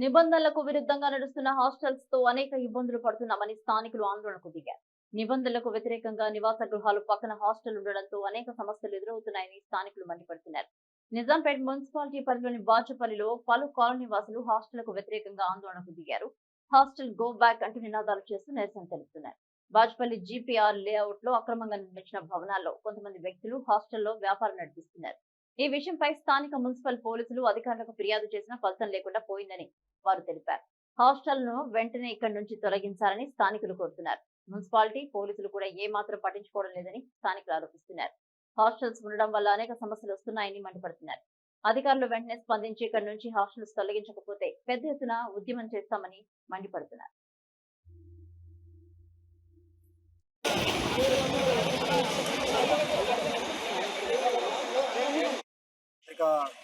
నిబంధనలకు విరుద్ధంగా నడుస్తున్న హాస్టల్స్తో అనేక ఇబ్బందులు పడుతున్నామని స్థానికులు ఆందోళనకు దిగారు. నిబంధనలకు వ్యతిరేకంగా నివాస గృహాలు పక్కన హాస్టల్ ఉండడంతో అనేక సమస్యలు ఎదురవుతున్నాయని స్థానికులు మండిపడుతున్నారు. నిజాంపేట మున్సిపాలిటీ పరిధిలోని బాచుపల్లిలో పలు కాలనీ వాసులు హాస్టళ్ళకు వ్యతిరేకంగా ఆందోళనకు దిగారు. హాస్టల్ గో బ్యాక్ అంటూ నినాదాలు చేస్తూ నిరసన తెలుపుతున్నారు. బాజ్పల్లి జీపీఆర్ లేఅవుట్లో అక్రమంగా నిర్మించిన భవనాల్లో కొంతమంది వ్యక్తులు హాస్టల్లో వ్యాపారం నడిపిస్తున్నారు. ఈ విషయంపై స్థానిక మున్సిపల్ పోలీసులు అధికారులకు ఫిర్యాదు చేసినా ఫలితం లేకుండా పోయిందని వారు తెలిపారు. హాస్టల్ను వెంటనే ఇక్కడి నుంచి తొలగించాలని స్థానికులు కోరుతున్నారు. మున్సిపాలిటీ పోలీసులు కూడా ఏ మాత్రం పట్టించుకోవడం లేదని స్థానికులు ఆరోపిస్తున్నారు. హాస్టల్స్ ఉండడం వల్ల అనేక సమస్యలు వస్తున్నాయని మండిపడుతున్నారు. అధికారులు వెంటనే స్పందించి ఇక్కడి నుంచి హాస్టల్స్ తొలగించకపోతే పెద్ద ఎత్తున ఉద్యమం చేస్తామని మండిపడుతున్నారు.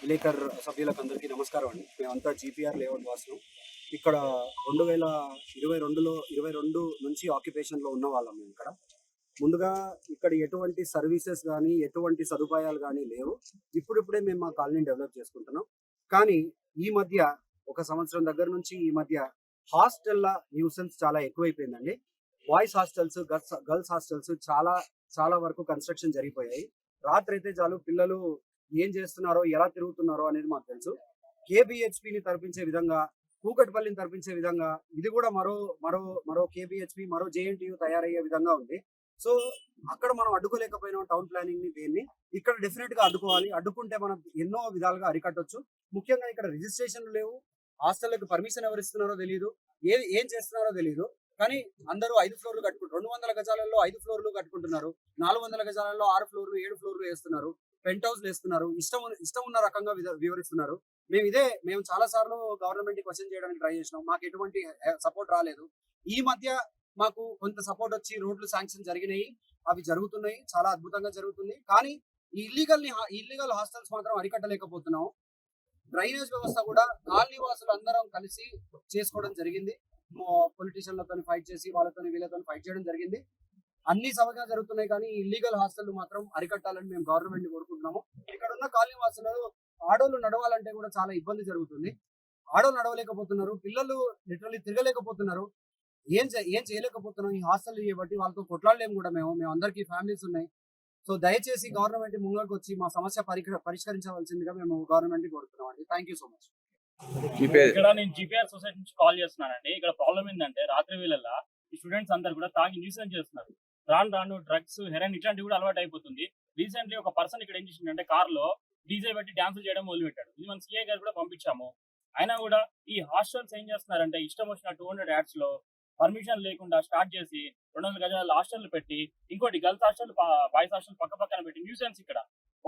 విలేకర్ సభ్యులకు అందరికీ నమస్కారం అండి. మేమంతా జీపీఆర్ లేఅవుట్ వాసులు. ఇక్కడ రెండు వేల ఇరవై రెండులో ఇరవై రెండు నుంచి ఆక్యుపేషన్లో ఉన్న వాళ్ళం మేము ఇక్కడ. ముందుగా ఇక్కడ ఎటువంటి సర్వీసెస్ కానీ ఎటువంటి సదుపాయాలు కానీ లేవు. ఇప్పుడిప్పుడే మేము మా కాలనీ డెవలప్ చేసుకుంటున్నాం. కానీ ఈ మధ్య ఒక సంవత్సరం దగ్గర నుంచి ఈ మధ్య హాస్టల్ల న్యూసెన్స్ చాలా ఎక్కువైపోయిందండి. Boys hostels girls girls hostels చాలా చాలా వరకు కన్స్ట్రక్షన్ జరిగిపోయాయి. రాత్రి అయితే చాలు పిల్లలు ఏం చేస్తున్నారో ఎలా తిరుగుతున్నారో అనేది మాకు తెలుసు. కేబిహెచ్పిని తరపించే విధంగా కూకట్పల్లిని తరపించే విధంగా ఇది కూడా మరో మరో మరో కేబిహెచ్పి మరో జేఎన్టీయు తయారయ్యే విధంగా ఉంది. సో అక్కడ మనం అడ్డుకోలేకపోయినాం టౌన్ ప్లానింగ్ని దేన్ని. ఇక్కడ డెఫినెట్గా అడ్డుకోవాలి. అడ్డుకుంటే మనం ఎన్నో విధాలుగా అరికట్టొచ్చు. ముఖ్యంగా ఇక్కడ రిజిస్ట్రేషన్లు లేవు. హాస్టల్లకు పర్మిషన్ ఎవరు ఇస్తున్నారో తెలియదు ఏ ఏం చేస్తున్నారో తెలియదు కానీ అందరూ ఐదు ఫ్లోర్లు కట్టుకుంటారు రెండు వందల గజాలలో ఐదు ఫ్లోర్లు కట్టుకుంటున్నారు. నాలుగు వందల గజాలలో ఆరు ఫ్లోర్లు ఏడు ఫ్లోర్లు వేస్తున్నారు. పెంట్ హౌస్ వేస్తున్నారు. ఇష్టం ఇష్టం ఉన్న రకంగా వివరిస్తున్నారు. మేము ఇదే మేము చాలా సార్లు గవర్నమెంట్ క్వశ్చన్ చేయడానికి ట్రై చేసినాం. మాకు ఎటువంటి సపోర్ట్ రాలేదు. ఈ మధ్య మాకు కొంత సపోర్ట్ వచ్చి రోడ్లు శాంక్షన్ జరిగినాయి. అవి జరుగుతున్నాయి. చాలా అద్భుతంగా జరుగుతుంది. కానీ ఈ ఇల్లీగల్ని ఇల్లీగల్ హాస్టల్స్ మాత్రం అరికట్టలేకపోతున్నాం. డ్రైనేజ్ వ్యవస్థ కూడా కాలనీ వాసులు అందరం కలిసి చేసుకోవడం జరిగింది. పొలిటీషియన్లతో ఫైట్ చేసి వాళ్ళతో వీళ్ళతో ఫైట్ చేయడం జరిగింది. అన్ని సభగా జరుగుతున్నాయి కానీ ఇల్లీగల్ హాస్టల్ మాత్రం అరికట్టాలని మేము గవర్నమెంట్ని కోరుకుంటున్నాము. ఇక్కడ ఉన్న కాలనీ వాసులు ఆడోళ్ళు నడవాలంటే కూడా చాలా ఇబ్బంది జరుగుతుంది. ఆడోళ్ళు నడవలేకపోతున్నారు పిల్లలు లిటరల్లీ తిరగలేకపోతున్నారు. ఏం ఏం చేయలేకపోతున్నాం ఈ హాస్టల్ బట్టి వాళ్ళతో కొట్లాడలేము కూడా మేము. మేము అందరికీ ఫ్యామిలీస్ ఉన్నాయి. సో దయచేసి గవర్నమెంట్ ముంగరకు వచ్చి మా సమస్య పరిక- పరిష్కరించవలసిందిగా మేము గవర్నమెంట్ కోరుతున్నాం అండి. థ్యాంక్ యూ సో మచ్ ఇక్కడ నేను జీపీఆర్ సొసైటీ నుంచి కాల్ చేస్తున్నానండి. ఇక్కడ ప్రాబ్లం ఏంటంటే రాత్రి వేళల్లో ఈ స్టూడెంట్స్ అందరు కూడా తాగి న్యూసెన్స్ చేస్తున్నారు. రాను రాను డ్రగ్స్ హెరాయిన్ ఇట్లాంటివి కూడా అలవాటు అయిపోతుంది. రీసెంట్లీ ఒక పర్సన్ ఇక్కడ ఏం చేసిందంటే కార్లో డీజే పెట్టి డాన్సులు చేయడం మొదలుపెట్టాడు. ఇది మన సీఏ గారు కూడా పంపించాము. అయినా కూడా ఈ హాస్టల్స్ ఏం చేస్తున్నారంటే ఇష్టం వచ్చిన టూ హండ్రెడ్ యాడ్స్లో పర్మిషన్ లేకుండా స్టార్ట్ చేసి రెండు వందల గజాల హాస్టల్ పెట్టి ఇంకోటి గర్ల్స్ హాస్టల్ బాయ్స్ హాస్టల్ పక్క పక్కన పెట్టి న్యూసెన్స్ ఇక్కడ.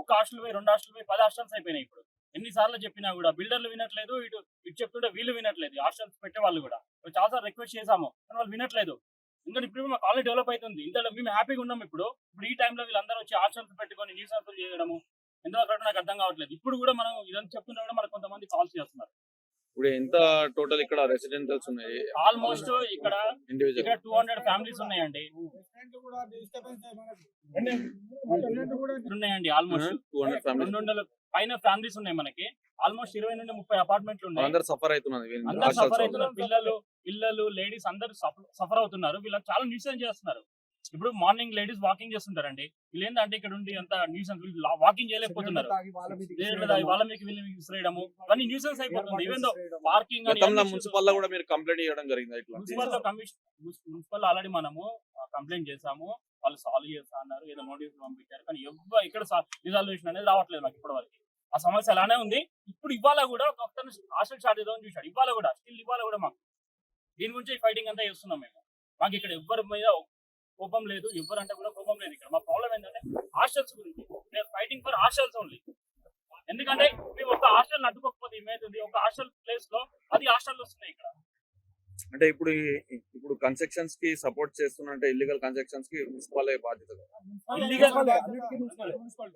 ఒక హాస్టల్ పోయి రెండు హాస్టల్ పోయి పది హాస్టల్స్ అయిపోయినాయి ఇప్పుడు. ఎన్నిసార్లు చెప్పినా కూడా బిల్డర్లు వినట్లేదు ఇటు ఇటు చెప్తుంటే వీళ్ళు వినట్లేదు హాస్టల్స్ పెట్టే వాళ్ళు కూడా. చాలా చాలాసార్లు రిక్వెస్ట్ చేశాము కానీ వాళ్ళు వినట్లేదు. ఎందుకంటే ఇప్పుడు మా కాలనీ డెవలప్ అవుతుంది. ఇంత మేము హ్యాపీగా ఉన్నాం ఇప్పుడు. ఇప్పుడు ఈ టైంలో వీళ్ళందరూ వచ్చి హాస్టల్స్ పెట్టుకొని న్యూస్ పేపర్లు చేయడము ఎందుకు అక్కడ నాకు అర్థం కావట్లేదు. ఇప్పుడు కూడా మనం ఇదంతా చెప్తున్నా కూడా మనకు కొంతమంది కాల్స్ చేస్తున్నారు. ఇప్పుడు ఎంత టోటల్ ఇక్కడ రెసిడెంటల్స్ ఉన్నాయి? ఆల్మోస్ట్ ఇక్కడ ఇక్కడ టూ హండ్రెడ్ ఫ్యామిలీస్ ఉన్నాయండి. ఉన్నాయండి ఆల్మోస్ట్ టూ హండ్రెడ్ ఫ్యామిలీస్ రెండు వందల పైన ఫ్యామిలీస్ ఉన్నాయి మనకి. ఆల్మోస్ట్ ఇరవై నుండి ముప్పై అపార్ట్మెంట్లు ఉన్నాయి. అందరు సఫర్ అవుతున్నది అందరు సఫర్ అవుతున్నారు. పిల్లలు పిల్లలు లేడీస్ అందరు సఫర్ అవుతున్నారు. వీళ్ళకి చాలా న్యూసెన్స్ చేస్తున్నారు? ఇప్పుడు మార్నింగ్ లేడీస్ వాకింగ్ చేస్తుంటారండి. వీళ్ళు ఏంటంటే ఇక్కడ ఉండి అంత న్యూసెన్స్ వాకింగ్ చేయలేకపోతున్నారు. వాళ్ళ మీకు వీళ్ళు విసిరేయడము. అవన్నీ న్యూసెన్స్ అయిపోతుంది ఈవెన్ దో పార్కింగ్ మున్సిపల్ కూడా మీరు కంప్లైంట్ చేయడం జరిగింది మున్సిపల్ కమిషన్ మున్సిపల్ ఆల్రెడీ మనము కంప్లైంట్ చేసాము. వాళ్ళు సాల్వ్ చేస్తా అన్నారు. ఏదో నోటీస్ పంపించారు. కానీ ఎవ్వరు ఇక్కడ రిజాల్వేషన్ అనేది రావట్లేదు మాకు ఇప్పటి వరకు ఆ సమస్య అలానే ఉంది. ఇప్పుడు ఇవాళ కూడా ఒక హాస్టల్ స్టార్ట్ చేద్దామని చూశాడు. ఇవాళ కూడా స్టిల్ ఇవాళ కూడా మాకు దీని గురించి ఫైటింగ్ అంతా చేస్తున్నాం మేము. మాకు ఇక్కడ ఎవ్వరి మీద కోపం లేదు ఎవ్వరు అంటే కూడా కోపం లేదు ఇక్కడ. మా ప్రాబ్లం ఏంటంటే హాస్టల్స్ గురించి. ఫైటింగ్ ఫర్ హాస్టల్స్ ఓన్లీ ఎందుకంటే మేము ఒక హాస్టల్ అడ్డుకోకపోతే ఏమైతుంది? ఒక హాస్టల్ ప్లేస్లో అది హాస్టల్ వస్తున్నాయి ఇక్కడ. అంటే ఇప్పుడు ఇప్పుడు కన్స్ట్రక్షన్స్కి సపోర్ట్ చేస్తున్నట్టే ఇల్లీగల్ కన్స్ట్రక్షన్స్కి మున్సిపల్ బాధ్యత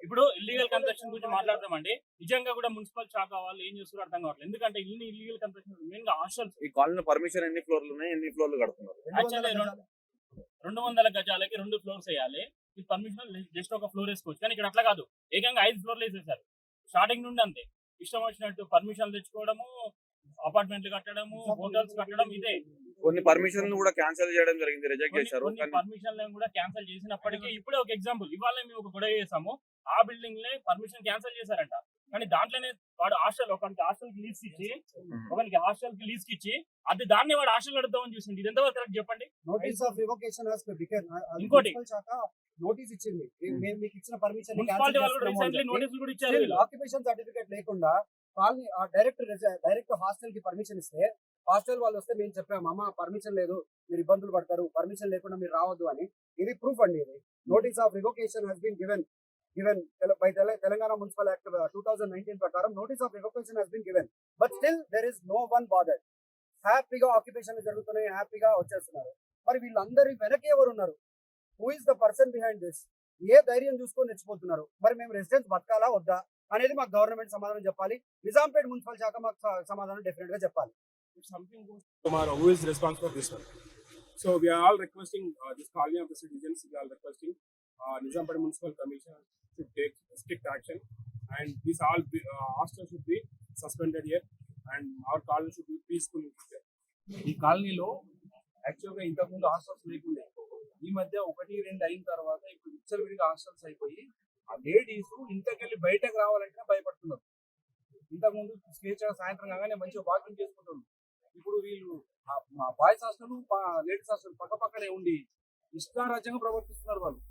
ఇప్పుడు ఇల్లీగల్ కన్స్ట్రక్షన్ గురించి మాట్లాడదామండి. నిజంగా కూడా మున్సిపల్ శాఖ వాళ్ళు ఏం చేస్తారో అర్థం కావట్లేదు. ఎందుకంటే ఇన్ని ఇల్లీగల్ కన్స్ట్రక్షన్ మెయిన్గా హాస్టల్స్. ఈ కాలనీ పర్మిషన్ ఎన్ని ఫ్లోర్లు ఉన్నాయి? ఎన్ని ఫ్లోర్లు కడుతున్నారు? రెండు వందల గజాలకి రెండు ఫ్లోర్స్ వేయాలి. ఈ పర్మిషన్ జస్ట్ ఒక ఫ్లోర్ వేసుకోవచ్చు. కానీ ఇక్కడ అట్లా కాదు. ఏకంగా ఐదు ఫ్లోర్లు వేసేసారు. స్టార్టింగ్ నుండి అంతే. ఇష్టం వచ్చినట్టు పర్మిషన్ తెచ్చుకోవడము అపార్ట్మెంట్లు కట్టడము హోటల్స్ కట్టడం ఇదే. కొన్ని పర్మిషన్లు కూడా క్యాన్సిల్ చేయడం జరిగింది రిజెక్ట్ చేశారు. పర్మిషన్లను కూడా క్యాన్సిల్ చేసినప్పటికీ ఇప్పుడే ఒక ఎగ్జాంపుల్ ఇవాళ మేము ఒక గొడవ చేసాము. ఆ బిల్డింగ్ లే పర్మిషన్ క్యాన్సిల్ చేశారంట. కానీ దాంట్లోనే వాడు హాస్టల్ ఒకరికి హాస్టల్కి లీజ్ ఇచ్చి ఒకరికి హాస్టల్కి లీజ్ ఇచ్చి అది దాన్ని వాడు హాస్టల్ కడతామని చూసింది ఇది ఎంతవరకు కరెక్ట్ చెప్పండి? నోటీస్ ఆఫ్ రివోకేషన్ ఇంకోటి. శాఖ నోటీస్ ఇచ్చింది. మేము- మీకు ఇచ్చిన పర్మిషన్ కూడా రీసెంట్లీ నోటీసులు కూడా ఇచ్చారు. ఆక్యుపేషన్ సర్టిఫికేట్ లేకుండా కాలనీ డైరెక్ట్ డైరెక్ట్ హాస్టల్కి పర్మిషన్ ఇస్తే హాస్టల్ వాళ్ళు వస్తే మేము చెప్పాము అమ్మ పర్మిషన్ లేదు మీరు ఇబ్బందులు పడతారు పర్మిషన్ లేకుండా మీరు రావద్దు అని. ఇది ప్రూఫ్ అండి ఇది. Notice of revocation has been given given by Telangana municipal act two thousand nineteen ప్రకారం notice of revocation has been given but still there is no one bother హ్యాపీగా ఆక్యుపేషన్ జరుగుతున్నాయి హ్యాపీగా వచ్చేస్తున్నారు. మరి వీళ్ళందరి వెనక ఎవరు ఉన్నారు? Who is the person behind this ఏ ధైర్యం చూసుకొని నచ్చిపోతున్నారు మరి మేము రెసిడెన్స్ బతకాలా వద్దా? అనేది మాకు గవర్నమెంట్ సమాధానం చెప్పాలి. నిజాంపేట్ మున్సిపల్ శాఖ మాకు సమాధానం డెఫినెట్గా చెప్పాలి. If something goes tomorrow, who is responsible for this one? So we are all requesting uh, this colony of the citizens. We are requesting uh, Municipal Commission should take strict action, and these all be, uh, hostels should be suspended here, and our colony should be peaceful. in future. ఈ కాలనీలో యాక్చువల్గా ఇంతకుముందు hostels లేకుండే. ఈ మధ్య ఒకటి రెండు అయిన తర్వాత ఇప్పుడు విచ్చలవిడిగా హాస్టల్స్ అయిపోయి ఆ లేడీస్ ఇంతకెళ్ళి బయటకు రావాలంటే భయపడుతున్నారు. ఇంతకుముందు స్వేచ్ఛ సాయంత్రం కాగానే మంచిగా వాకింగ్ చేసుకుంటున్నారు. ఇప్పుడు వీళ్ళు బాయ్స్ హాస్టల్ లేడీస్ హాస్టల్ పక్క పక్కనే ఉండి ఇష్టారాజ్యంగా ప్రవర్తిస్తున్నారు వాళ్ళు.